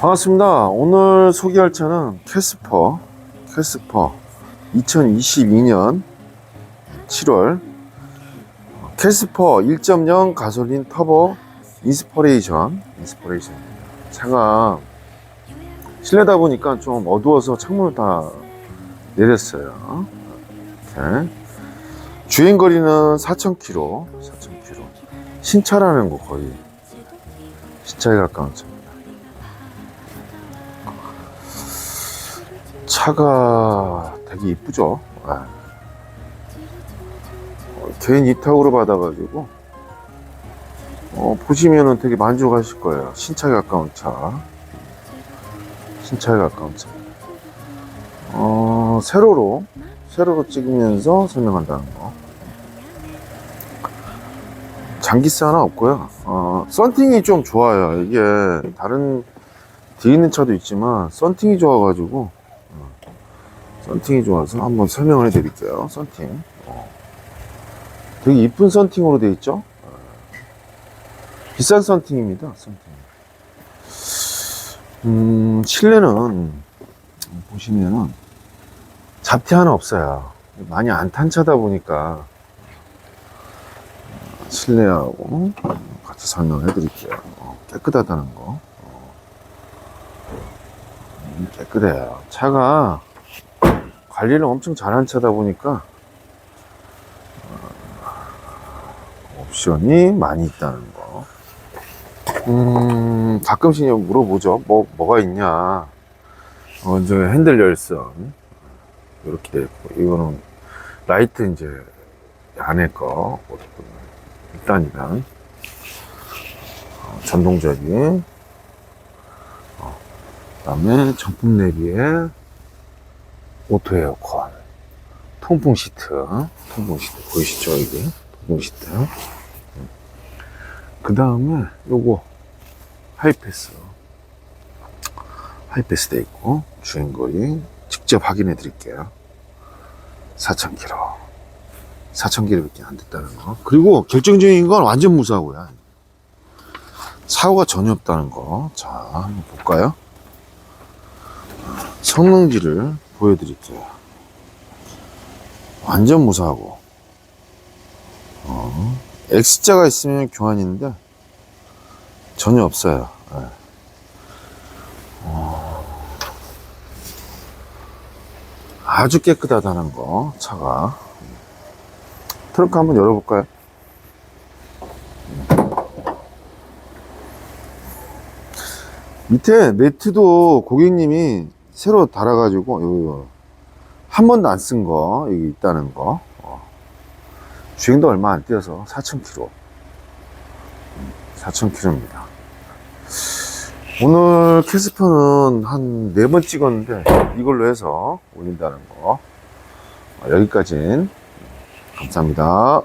반갑습니다. 오늘 소개할 차는 캐스퍼, 캐스퍼 2022년 7월 캐스퍼 1.0 가솔린 터보 인스퍼레이션, 인스퍼레이션입니다. 차가 실내다 보니까 좀 어두워서 창문을 다 내렸어요. 이렇게. 주행 거리는 4,000km, 4,000km. 신차라는 거 거의 신차에 가까운 차 차가 되게 이쁘죠? 네. 어, 개인 이탁으로 받아가지고 어, 보시면은 되게 만족하실 거예요. 신차에 가까운 차. 신차에 가까운 차. 어, 세로로 세로로 찍으면서 설명한다는 거. 장기세 하나 없고요. 어, 썬팅이 좀 좋아요. 이게 다른 뒤에 있는 차도 있지만 썬팅이 좋아가지고 어, 썬팅이 좋아서 한번 설명을 해드릴게요. 썬팅. 어. 되게 이쁜 썬팅으로 되어 있죠. 어. 비싼 썬팅입니다. 썬팅. 음, 실내는 보시면은 잡티 하나 없어요. 많이 안 탄 차다 보니까 실내하고 같이 설명해 드릴게요. 어, 깨끗하다는 거. 어, 음, 깨끗해요. 차가 관리를 엄청 잘한 차다 보니까 어, 옵션이 많이 있다는 거. 음, 가끔씩 물어보죠. 뭐, 뭐가 있냐. 먼저 핸들 열선. 이렇게 돼 있고, 이거는 라이트 이제 안에 거. 일단 일단 어, 전동적인 어, 그 다음에 정품 내비에 오토 에어컨. 통풍 시트. 통풍 시트. 보이시죠 이게? 통풍 시트. 그 다음에 요거 하이패스. 하이패스 돼 있고 주행거리 직접 확인해 드릴게요. 4,000km 4,000km밖에 안 됐다는 거. 그리고 결정적인 건 완전 무사고요. 사고가 전혀 없다는 거. 자, 한번 볼까요? 성능지를 보여드릴게요. 완전 무사하고. 어, X자가 있으면 교환인데 전혀 없어요. 예. 어, 아주 깨끗하다는 거, 차가. 트렁크 한번 열어볼까요? 밑에 매트도 고객님이 새로 달아가지고 이거 한 번도 안 쓴 거 여기 있다는 거 어. 주행도 얼마 안 뛰어서 4,000km 4,000km입니다 오늘 캐스퍼는 한 네 번 찍었는데 이걸로 해서 올린다는 거 어, 여기까진 감사합니다.